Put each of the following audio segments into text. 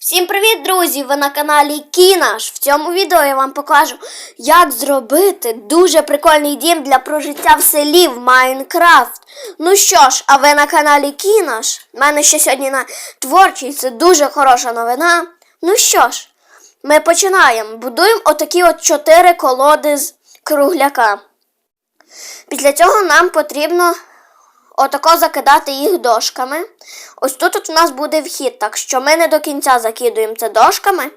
Всім привіт, друзі! Ви на каналі Кінаш. В цьому відео я вам покажу, як зробити дуже прикольний дім для прожиття в селі в Майнкрафт. Ну що ж, а ви на каналі Кінаш? У мене ще сьогодні на творчий, це дуже хороша новина. Ну що ж, ми починаємо. Будуємо отакі от чотири колоди з кругляка. Після цього нам потрібно отако закидати їх дошками. Ось тут от у нас буде вхід, так що ми не до кінця закидуємо це дошками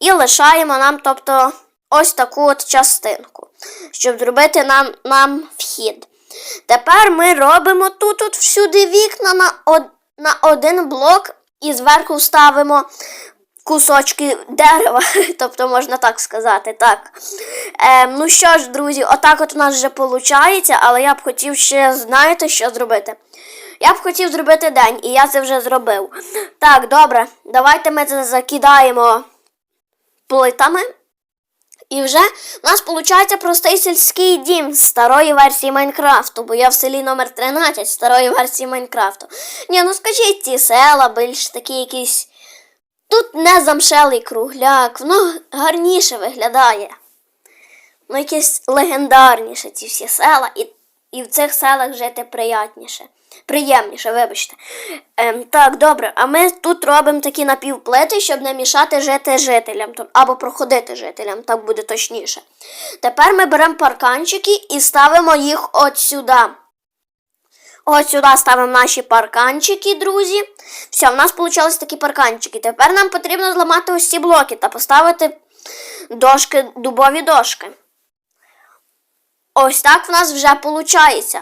і лишаємо нам, тобто, ось таку от частинку, щоб зробити нам, нам вхід. Тепер ми робимо тут от всюди вікна на, од, на один блок і зверху ставимо кусочки дерева, тобто можна так сказати. так. Е, ну що ж, друзі, отак от у нас вже виходить, але я б хотів ще, знаєте, що зробити? Я б хотів зробити день, і я це вже зробив. Так, добре, давайте ми це закидаємо плитами. І вже у нас виходить простий сільський дім старої версії Майнкрафту, бо я в селі номер 13 старої версії Майнкрафту. Ні, ну скажіть, ці села більш такі якісь. Тут не замшелий кругляк, воно гарніше виглядає. Ну, якесь легендарніше ці всі села, і, і в цих селах жити приятніше. Приємніше, вибачте. Ем, так, добре, а ми тут робимо такі напівплити, щоб не мішати жити жителям, або проходити жителям, так буде точніше. Тепер ми беремо парканчики і ставимо їх от сюди. От сюди ставимо наші парканчики, друзі. Все, в нас вийшли такі парканчики. Тепер нам потрібно зламати ось ці блоки та поставити дошки, дубові дошки. Ось так в нас вже виходить.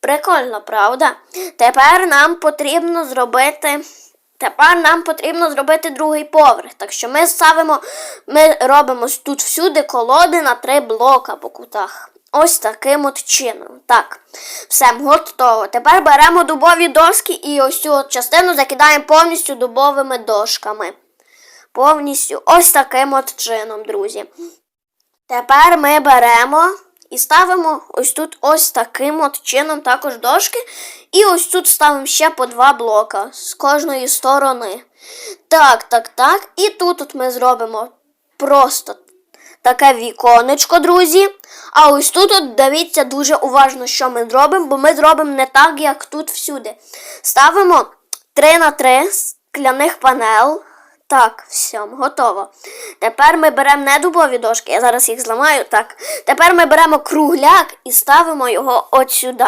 Прикольно, правда? Тепер нам потрібно зробити. Тепер нам потрібно зробити другий поверх. Так що ми ставимо, ми робимо тут всюди колоди на три блока по кутах. Ось таким от чином. Так, все, готово. Тепер беремо дубові доски і ось цю частину закидаємо повністю дубовими дошками. Повністю ось таким от чином, друзі. Тепер ми беремо і ставимо ось тут ось таким от чином також дошки. І ось тут ставимо ще по два блока з кожної сторони. Так, так, так. І тут от ми зробимо просто таке віконечко, друзі. А ось тут от дивіться дуже уважно, що ми зробимо, бо ми зробимо не так, як тут всюди. Ставимо 3 на 3 скляних панел. Так, все, готово. Тепер ми беремо не дубові дошки, я зараз їх зламаю. Так. Тепер ми беремо кругляк і ставимо його от сюди.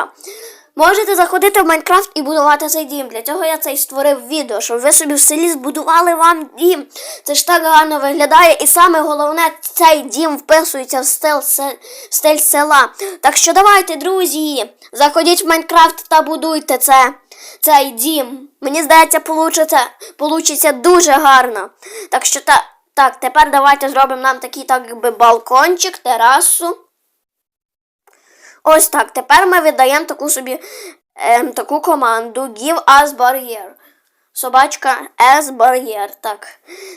Можете заходити в Майнкрафт і будувати цей дім. Для цього я це і створив відео, щоб ви собі в селі збудували вам дім. Це ж так гарно виглядає. І саме головне, цей дім вписується в стиль, стиль села. Так що давайте, друзі, заходіть в Майнкрафт та будуйте це, цей дім. Мені здається, получиться, получиться дуже гарно. Так що та, так, тепер давайте зробимо нам такий так якби балкончик, терасу. Ось так. Тепер ми видаємо таку собі ем, таку команду Give us barrier. Собачка S бар'єр. Так.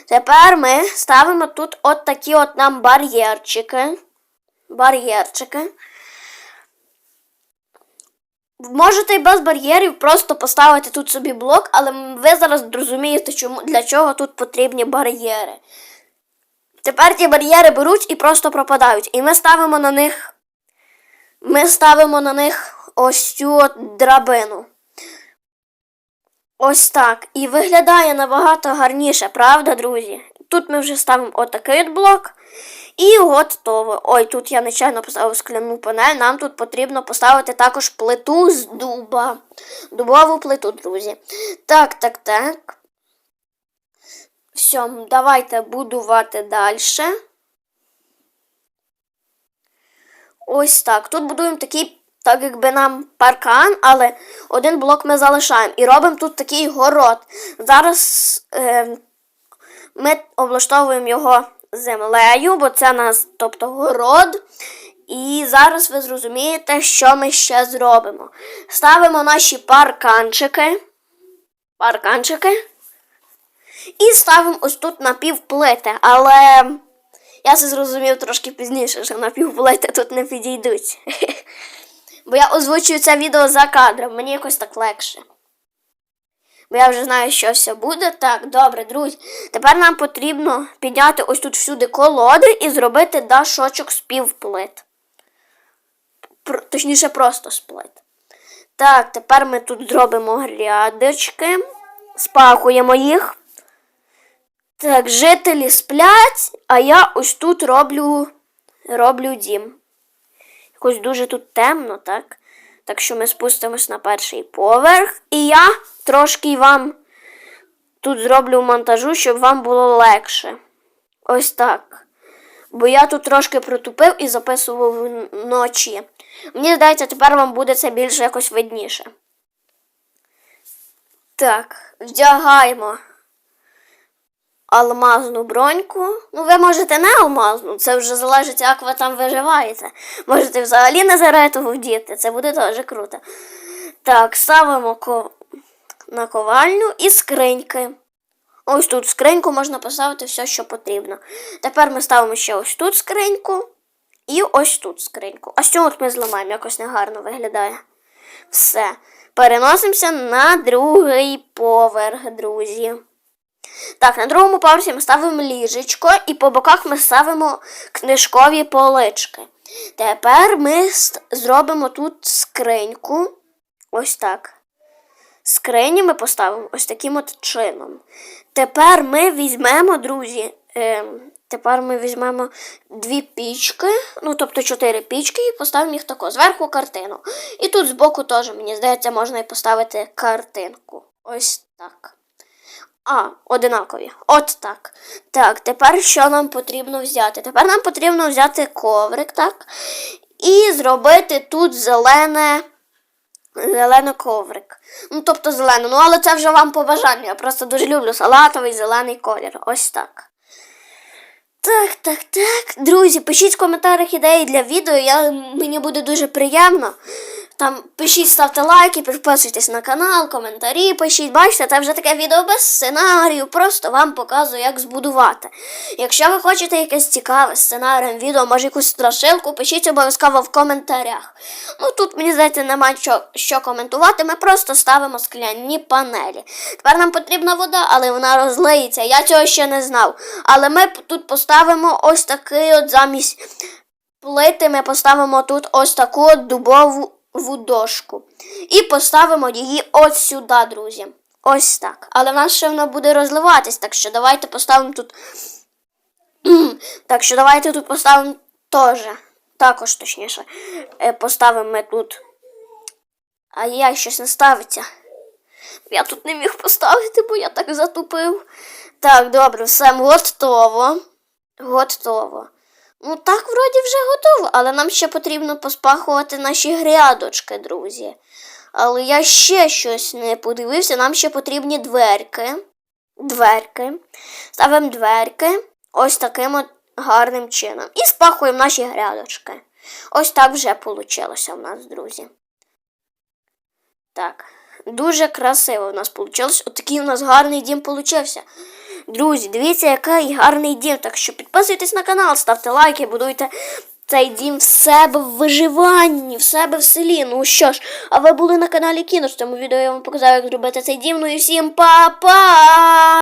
Тепер ми ставимо тут от такі от нам бар'єрчики. Бар'єрчики. Можете і без бар'єрів просто поставити тут собі блок, але ви зараз зрозумієте, чому, для чого тут потрібні бар'єри. Тепер ті бар'єри беруть і просто пропадають. І ми ставимо на них ми ставимо на них ось цю от драбину. Ось так. І виглядає набагато гарніше, правда, друзі? Тут ми вже ставимо отакий от блок. І готово. Ой, тут я нечайно поставив скляну панель. Нам тут потрібно поставити також плиту з дуба. Дубову плиту, друзі. Так, так, так. Все, давайте будувати далі. Ось так. Тут будуємо такий, так якби нам паркан, але один блок ми залишаємо. І робимо тут такий город. Зараз е, ми облаштовуємо його землею, бо це нас, тобто, город. І зараз ви зрозумієте, що ми ще зробимо. Ставимо наші парканчики. Парканчики. І ставимо ось тут напівплити. Але я це зрозумів трошки пізніше, що на напівплити тут не підійдуть. Бо я озвучую це відео за кадром, мені якось так легше. Бо я вже знаю, що все буде. Так, добре, друзі. Тепер нам потрібно підняти ось тут всюди колоди і зробити дашочок з півплит. Пр- Точніше, просто сплит. Так, тепер ми тут зробимо грядочки, спахуємо їх. Так, жителі сплять, а я ось тут роблю, роблю дім. Якось дуже тут темно, так? Так що ми спустимось на перший поверх. І я трошки вам тут зроблю монтажу, щоб вам було легше. Ось так. Бо я тут трошки протупив і записував вночі. Мені здається, тепер вам буде це більш якось видніше. Так, вдягаємо алмазну броньку. Ну, ви можете не алмазну, це вже залежить, як ви там виживаєте. Можете взагалі незаретову вдіти, це буде дуже круто. Так, ставимо на ковальню і скриньки. Ось тут скриньку можна поставити все, що потрібно. Тепер ми ставимо ще ось тут скриньку і ось тут скриньку. А що от ми зламаємо, якось негарно виглядає. Все. Переносимося на другий поверх, друзі. Так, на другому поверсі ми ставимо ліжечко і по боках ми ставимо книжкові полички. Тепер ми зробимо тут скриньку. Ось так. Скрині ми поставимо ось таким от чином. Тепер ми візьмемо, друзі. ем, тепер ми візьмемо дві пічки, ну тобто чотири пічки, і поставимо їх тако. Зверху картину. І тут збоку теж, мені здається, можна і поставити картинку. Ось так. А, одинакові. От так. Так, тепер що нам потрібно взяти? Тепер нам потрібно взяти коврик, так? І зробити тут зелене. Зелений коврик. Ну, тобто зелену. Ну, але це вже вам по бажанню. Я просто дуже люблю салатовий зелений колір. Ось так. Так, так, так. Друзі, пишіть в коментарях ідеї для відео. Я, мені буде дуже приємно. Там пишіть, ставте лайки, підписуйтесь на канал, коментарі пишіть. Бачите, це вже таке відео без сценарію. Просто вам показую, як збудувати. Якщо ви хочете якесь цікаве сценарієм відео, може якусь страшилку, пишіть обов'язково в коментарях. Ну тут, мені здається, немає що, що коментувати. Ми просто ставимо скляні панелі. Тепер нам потрібна вода, але вона розлиється. Я цього ще не знав. Але ми тут поставимо ось такий от замість плити ми поставимо тут ось таку от дубову ву дошку. І поставимо її ось сюди, друзі. Ось так. Але в нас ще воно буде розливатись, так що давайте поставимо тут. так що давайте тут поставимо теж. Також точніше. Е, Поставимо ми тут. А я щось не ставиться. Я тут не міг поставити, бо я так затупив. Так, добре, все готово. Готово. Ну так, вроді вже готово, але нам ще потрібно поспахувати наші грядочки, друзі. Але я ще щось не подивився, нам ще потрібні дверки. Дверки. Ставимо дверки ось таким от гарним чином. І спахуємо наші грядочки. Ось так вже вийшло в нас, друзі. Так, дуже красиво у нас вийшло. Отакий у нас гарний дім получився. Друзі, дивіться, який гарний дім. Так що підписуйтесь на канал, ставте лайки, будуйте цей дім в себе в виживанні, в себе в селі. Ну що ж, а ви були на каналі Кіно. В цьому відео я вам показав, як зробити цей дім. Ну і всім па-па!